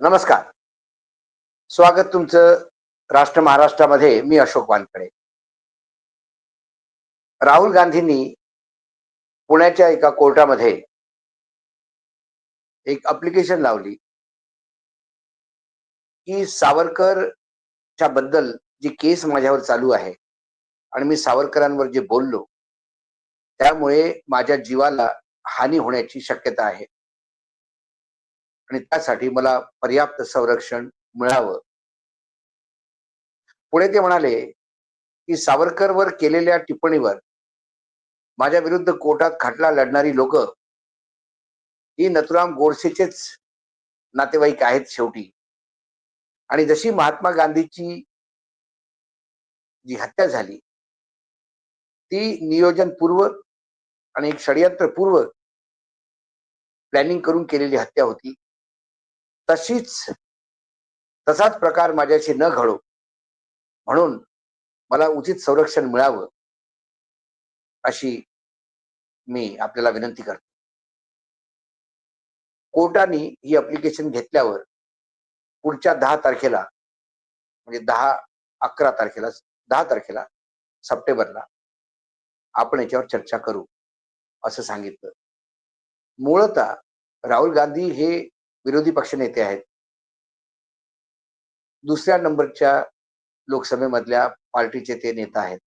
नमस्कार. स्वागत तुमचं राष्ट्र महाराष्ट्रामध्ये मी अशोक वानकडे राहुल गांधींनी पुण्याच्या एका कोर्टामध्ये एक अप्लिकेशन लावली. की सावरकरच्या बद्दल जी केस माझ्यावर चालू आहे आणि मी सावरकरांवर जे बोललो त्यामुळे माझ्या जीवाला हानी होण्याची शक्यता आहे. आणि त्यासाठी मला पर्याप्त संरक्षण मिळावं. पुढे ते म्हणाले की सावरकरवर केलेल्या टिप्पणीवर माझ्या विरुद्ध कोर्टात खटला लढणारी लोक ही नथुराम गोडसेचेच नातेवाईक आहेत शेवटी. आणि जशी महात्मा गांधीची जी हत्या झाली ती नियोजनपूर्व आणि एक षडयंत्रपूर्व प्लॅनिंग करून केलेली हत्या होती. तशीच तसाच प्रकार माझ्याशी न घडो. म्हणून मला उचित संरक्षण मिळावं अशी मी आपल्याला विनंती करतो. कोर्टाने ही अप्लिकेशन घेतल्यावर पुढच्या दहा तारखेला म्हणजे दहा अकरा तारखेला दहा तारखेला सप्टेंबरला आपण याच्यावर चर्चा करू असं सांगितलं. मूळतः राहुल गांधी हे विरोधी पक्षनेते आहेत. दुसऱ्या नंबरच्या लोकसभेमधल्या पार्टीचे ते नेता आहेत.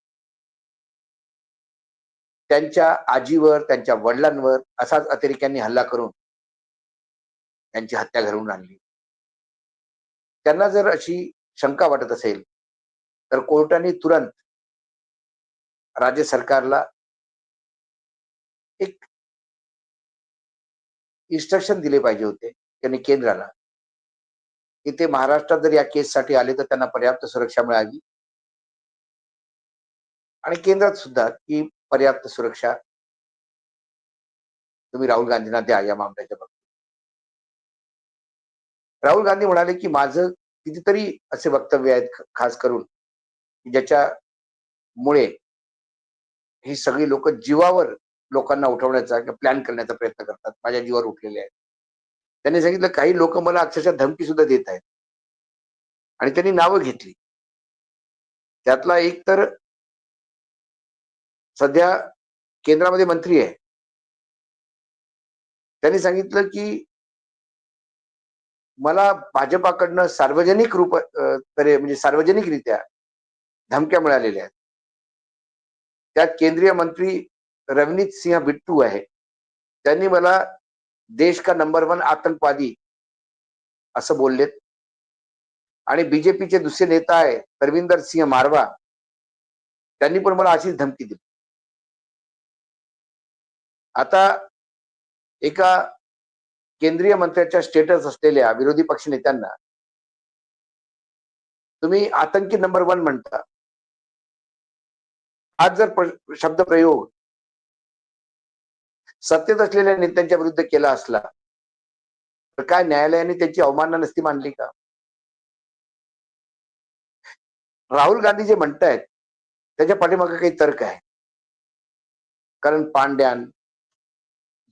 त्यांच्या आजीवर त्यांच्या वडिलांवर असाच अतिरेक्यांनी हल्ला करून त्यांची हत्या घडवून आणली. त्यांना जर अशी शंका वाटत असेल तर कोर्टाने तुरंत राज्य सरकारला एक इन्स्ट्रक्शन दिले पाहिजे होते. त्यांनी केंद्राला की ते महाराष्ट्रात जर या केससाठी आले तर त्यांना पर्याप्त सुरक्षा मिळावी. आणि केंद्रात सुद्धा की पर्याप्त सुरक्षा तुम्ही राहुल गांधींना द्या या मामल्याच्या बाबतीत. राहुल गांधी म्हणाले की माझं कितीतरी असे वक्तव्य आहेत खास करून ज्याच्यामुळे ही सगळी लोक जीवावर लोकांना उठवण्याचा किंवा प्लॅन करण्याचा प्रयत्न करतात माझ्या जीवावर उठलेले आहेत. त्यांनी सांगितलं काही लोक मला अक्षरशः धमकी सुद्धा देत आहेत. आणि त्यांनी नावं घेतली. त्यातला एक तर सध्या केंद्रामध्ये मंत्री आहे. त्यांनी सांगितलं की मला भाजपाकडनं सार्वजनिक रूप तरी म्हणजे सार्वजनिकरित्या धमक्या मिळालेल्या आहेत. त्यात केंद्रीय मंत्री रवनीत सिंह बिट्टू आहे. त्यांनी मला देश का नंबर वन आतंकवादी असं बोललेत. आणि बीजेपीचे दुसरे नेता आहे तरविंदर सिंह मारवा. त्यांनी पण मला अशीच धमकी दिली. आता एका केंद्रीय मंत्र्याच्या स्टेटस असलेल्या विरोधी पक्ष नेत्यांना तुम्ही आतंकी नंबर वन म्हणता. आज जर शब्द प्रयोग सत्तेत असलेल्या नेत्यांच्या विरुद्ध केला असला तर काय न्यायालयाने त्यांची अवमानना नसती मानली का? राहुल गांधी जे म्हणतायत त्याच्या पाठीमागे काही तर्क आहे. कारण पांड्यान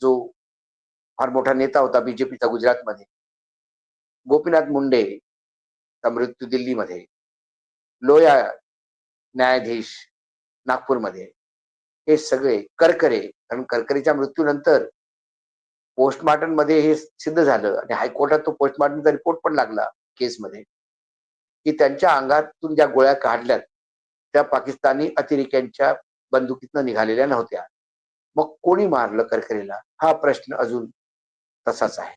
जो फार मोठा नेता होता बीजेपीचा गुजरातमध्ये गोपीनाथ मुंडे मृत्यू दिल्लीमध्ये लोया न्यायाधीश नागपूरमध्ये हे सगळे करकरे कारण करकरेच्या मृत्यूनंतर पोस्टमार्टममध्ये हे सिद्ध झालं आणि हायकोर्टात तो पोस्टमार्टमचा रिपोर्ट पण लागला केसमध्ये की त्यांच्या अंगातून ज्या गोळ्या काढल्यात त्या पाकिस्तानी अतिरेक्यांच्या बंदुकीतनं निघालेल्या नव्हत्या. मग कोणी मारलं करकरेला? हा प्रश्न अजून तसाच आहे.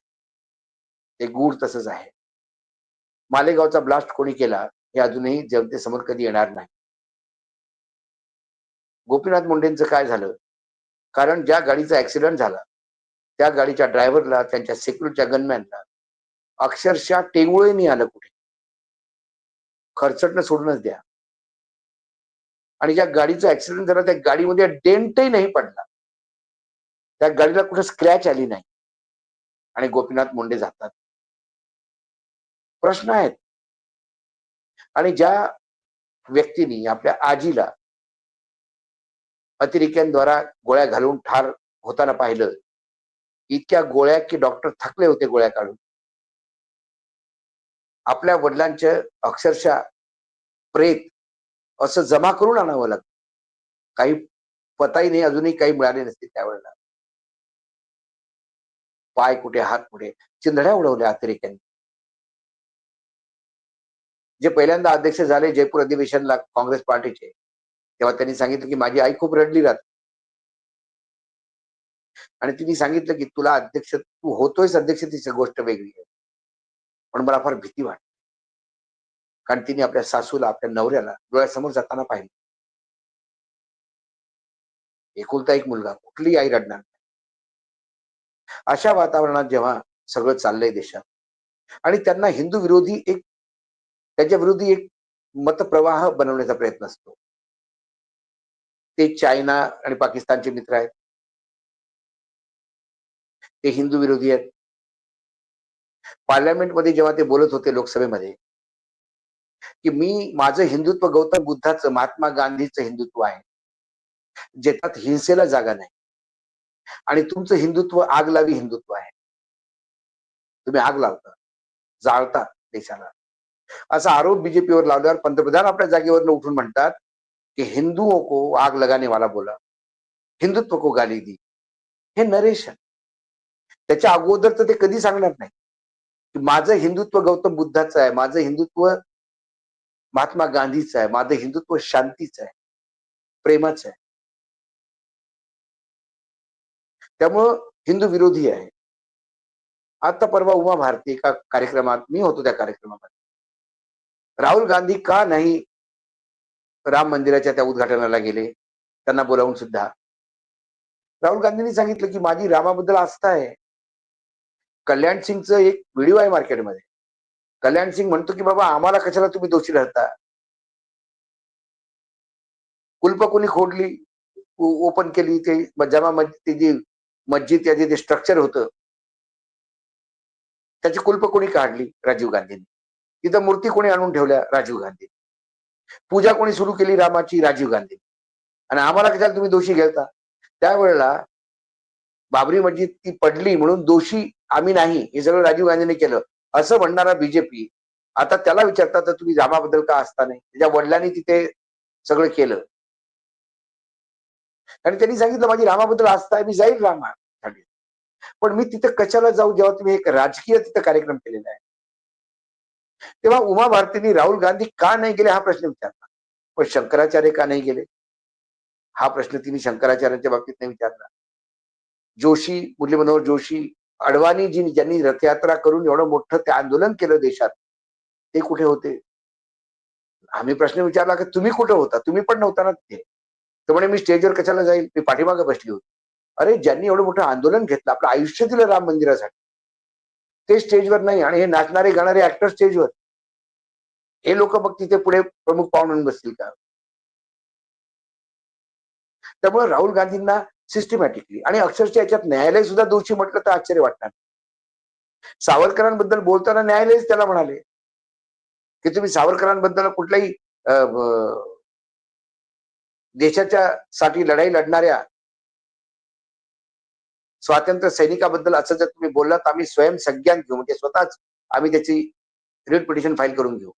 ते गूढ तसंच आहे. मालेगावचा ब्लास्ट कोणी केला हे अजूनही जनतेसमोर कधी येणार नाही. गोपीनाथ मुंडेंचं काय झालं? कारण ज्या गाडीचा ऍक्सिडेंट झाला त्या गाडीच्या ड्रायव्हरला त्यांच्या सिक्युरिटीच्या गनमॅनला अक्षरशः टेंगुळे आलं कुठे. खर्चटणं सोडूनच द्या. आणि ज्या गाडीचा ऍक्सिडेंट झाला त्या गाडीमध्ये डेंटही नाही पडला. त्या गाडीला कुठे स्क्रॅच आली नाही. आणि गोपीनाथ मुंडे जातात. प्रश्न आहेत. आणि ज्या व्यक्तीने आपल्या आजीला अतिरेक्यांद्वारा गोळ्या घालून ठार होताना पाहिलं. इतक्या गोळ्या की डॉक्टर थकले होते गोळ्या काढून. आपल्या वडिलांचे अक्षरशः प्रेत असं जमा करून आणावं लागतं काही पताही नाही अजूनही काही मिळाले नसते त्यावेळेला पाय कुठे हात कुठे चिंधड्या उडवल्या अतिरेक्यांनी. जे पहिल्यांदा अध्यक्ष झाले जयपूर अधिवेशनला काँग्रेस पार्टीचे तेव्हा त्यांनी सांगितलं की माझी आई खूप रडली राहते आणि तिने सांगितलं की तुला अध्यक्ष तू होतोयस अध्यक्ष गोष्ट वेगळी आहे. पण मला फार भीती वाटते. कारण तिने आपल्या सासूला आपल्या नवऱ्याला डोळ्यासमोर जाताना पाहिलं. एकुलता एक मुलगा कुठली आई रडणार नाही. अशा वातावरणात जेव्हा सगळं चाललंय देशात आणि त्यांना हिंदू विरोधी एक त्याच्या विरोधी एक मतप्रवाह बनवण्याचा प्रयत्न असतो. ते चायना आणि पाकिस्तानचे मित्र आहेत. ते हिंदू विरोधी आहेत. पार्लमेंटमध्ये जेव्हा ते बोलत होते लोकसभेमध्ये की मी माझं हिंदुत्व गौतम बुद्धाचं महात्मा गांधीचं हिंदुत्व आहे. ज्याच्यात हिंसेला जागा नाही. आणि तुमचं हिंदुत्व आग लावी हिंदुत्व आहे. तुम्ही आग लावता जाळता देशाला. असा आरोप बीजेपीवर लावल्यावर पंतप्रधान आपल्या जागेवरनं उठून म्हणतात की हिंदुओं को आग लगाने वाला बोला हिंदुत्व को गाली दी। हे नरेशन त्याच्या अगोदर तर ते कधी सांगणार नाही की माझं हिंदुत्व गौतम बुद्धाचं आहे माझं हिंदुत्व महात्मा गांधीचं आहे माझं हिंदुत्व शांतीचं आहे प्रेमाचं आहे. त्यामुळं हिंदू विरोधी आहे. आता परवा उमा भारती एका कार्यक्रमात मी होतो त्या कार्यक्रमामध्ये. राहुल गांधी का नाही राम मंदिराच्या त्या उद्घाटनाला गेले. त्यांना बोलावून सुद्धा. राहुल गांधींनी सांगितलं की माझी रामाबद्दल आस्था आहे. कल्याण सिंगचं एक व्हिडिओ आहे मार्केटमध्ये. कल्याण सिंग म्हणतो की बाबा आम्हाला कशाला तुम्ही दोषी राहता? कुलप कोणी खोडली ओपन केली ते जमा मस्जिद जी मस्जिद त्याचे जे स्ट्रक्चर होतं. त्याची कुलप कोणी काढली? राजीव गांधींनी. तिथं मूर्ती कोणी आणून ठेवल्या? राजीव गांधी पूजा कोणी सुरू केली? रामाची राजीव गांधी. आणि आम्हाला कशाला तुम्ही दोषी घेता? त्यावेळेला बाबरी मस्जिद ती पडली म्हणून दोषी आम्ही नाही. हे सगळं राजीव गांधींनी केलं. असं म्हणणारा बीजेपी आता त्याला विचारतात तर तुम्ही रामाबद्दल का असता नाही? त्याच्या वडिलांनी तिथे सगळं केलं. आणि त्यांनी सांगितलं माझी रामाबद्दल आस्था आहे मी जाईल रामा पण मी तिथे कशाला जाऊ? जेव्हा तुम्ही एक राजकीय तिथं कार्यक्रम केलेला आहे. तेव्हा उमा भारतींनी राहुल गांधी का नाही गेले हा प्रश्न विचारला. पण शंकराचार्य का नाही गेले? हा प्रश्न तिने शंकराचार्यांच्या बाबतीत नाही विचारला. जोशी मुरली मनोहर जोशी अडवाणी जी ज्यांनी रथयात्रा करून एवढं मोठं ते आंदोलन केलं देशात ते कुठे होते? आम्ही प्रश्न विचारला की तुम्ही कुठे होता? तुम्ही पण नव्हता ना तिथे. तर म्हणे मी स्टेजवर कशाला जाईल? मी पाठीमागे बसली होती. अरे ज्यांनी एवढं मोठं आंदोलन घेतलं आपलं आयुष्य दिलं राम मंदिरासाठी. ते स्टेजवर नाही आणि हे नाचणारे गाणारे ऍक्टर स्टेजवर. हे लोक मग तिथे पुढे प्रमुख पाहुणून बसतील का? त्यामुळे राहुल गांधींना सिस्टमॅटिकली आणि अक्षरशः याच्यात न्यायालय सुद्धा दोषी म्हटलं तर आश्चर्य वाटणार. सावरकरांबद्दल बोलताना न्यायालयच त्याला म्हणाले की तुम्ही सावरकरांबद्दल कुठल्याही देशाच्या साठी लढाई लढणाऱ्या स्वातंत्र्य सैनिकाबद्दल असं जर तुम्ही बोललात आम्ही स्वयं संज्ञान घेऊ म्हणजे स्वतःच आम्ही त्याची रिट पिटिशन फाईल करून घेऊ.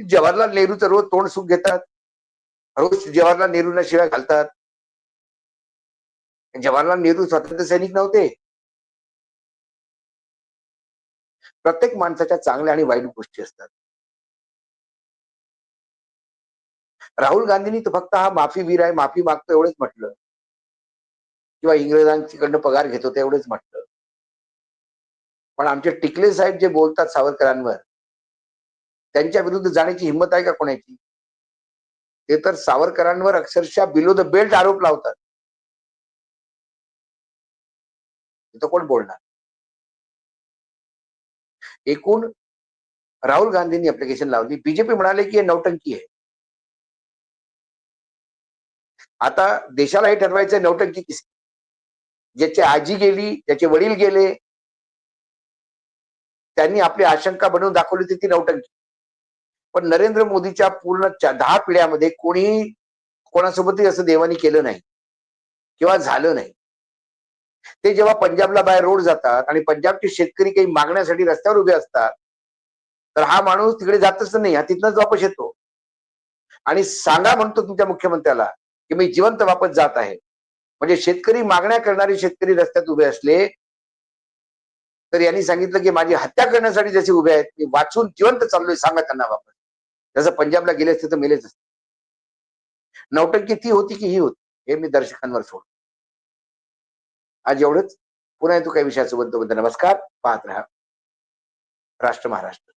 जवाहरलाल नेहरूचं रोज तोंड सुख घेतात रोज जवाहरलाल नेहरूंना शिवाय घालतात. जवाहरलाल नेहरू स्वातंत्र्य सैनिक नव्हते. प्रत्येक माणसाच्या चांगल्या आणि वाईट गोष्टी असतात. राहुल गांधींनी तर फक्त हा माफी वीर आहे माफी मागतो एवढंच म्हटलं. किंवा इंग्रजांकडनं पगार घेतो ते एवढंच म्हटलं. पण आमचे टिकले साहेब जे बोलतात सावरकरांवर त्यांच्या विरुद्ध जाण्याची हिंमत आहे का कोणाची? ते तर सावरकरांवर अक्षरशः बिलो द बेल्ट आरोप लावतात. तिथं कोण बोलणार? एकूण राहुल गांधींनी अप्लिकेशन लावली. बीजेपी म्हणाले की हे नौटंकी आहे. आता देशाला हे ठरवायचं नौटंकी किसकी? ज्याची आजी गेली ज्याचे वडील गेले त्यांनी आपली आशंका बनवून दाखवली होती ती नौटंकी. पण नरेंद्र मोदीच्या पूर्ण दहा पिढ्यामध्ये कोणी कोणासोबतही असं देवानी केलं नाही किंवा झालं नाही. ते जेव्हा पंजाबला बाहेर रोड जातात आणि पंजाबचे शेतकरी काही मागण्यासाठी रस्त्यावर उभे असतात तर हा माणूस तिकडे जातच नाही हा तिथनंच वापस येतो. आणि सांगा म्हणतो तुमच्या मुख्यमंत्र्याला की मी जिवंत वापस जात आहे. म्हणजे शेतकरी मागण्या करणारे शेतकरी रस्त्यात उभे असले तर यांनी सांगितलं की माझी हत्या करण्यासाठी जसे उभे आहेत मी वाचून जिवंत चाललोय सांगा त्यांना वापर जसं पंजाबला गेले असते तर मेलेच असते. नौटंकी ती होती की ही होती हे मी दर्शकांवर सोड आज एवढंच. पुन्हा येतो काही विषयासोबत. नमस्कार. पाहत राहा. राष्ट्र महाराष्ट्र.